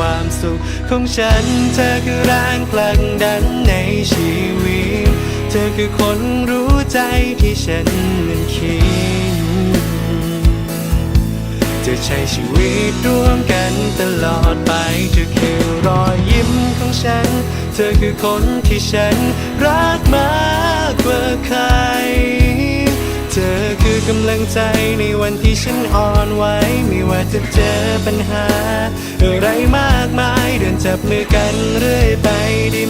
ความสุขของฉัน เธอคือแรงผลักดันในชีวิต เธอคือคนรู้ใจที่ฉันนั้นคิดจะใช้ชีวิตร่วมกันตลอดไปเธอคือรอยยิ้มของฉัน เธอคือคนที่ฉันรัก กำลังใจในวันที่ฉันอ่อนไหวไม่ว่าจะเจอปัญหา อะไรมากมายเดินจับมือกันเรื่อยไปได้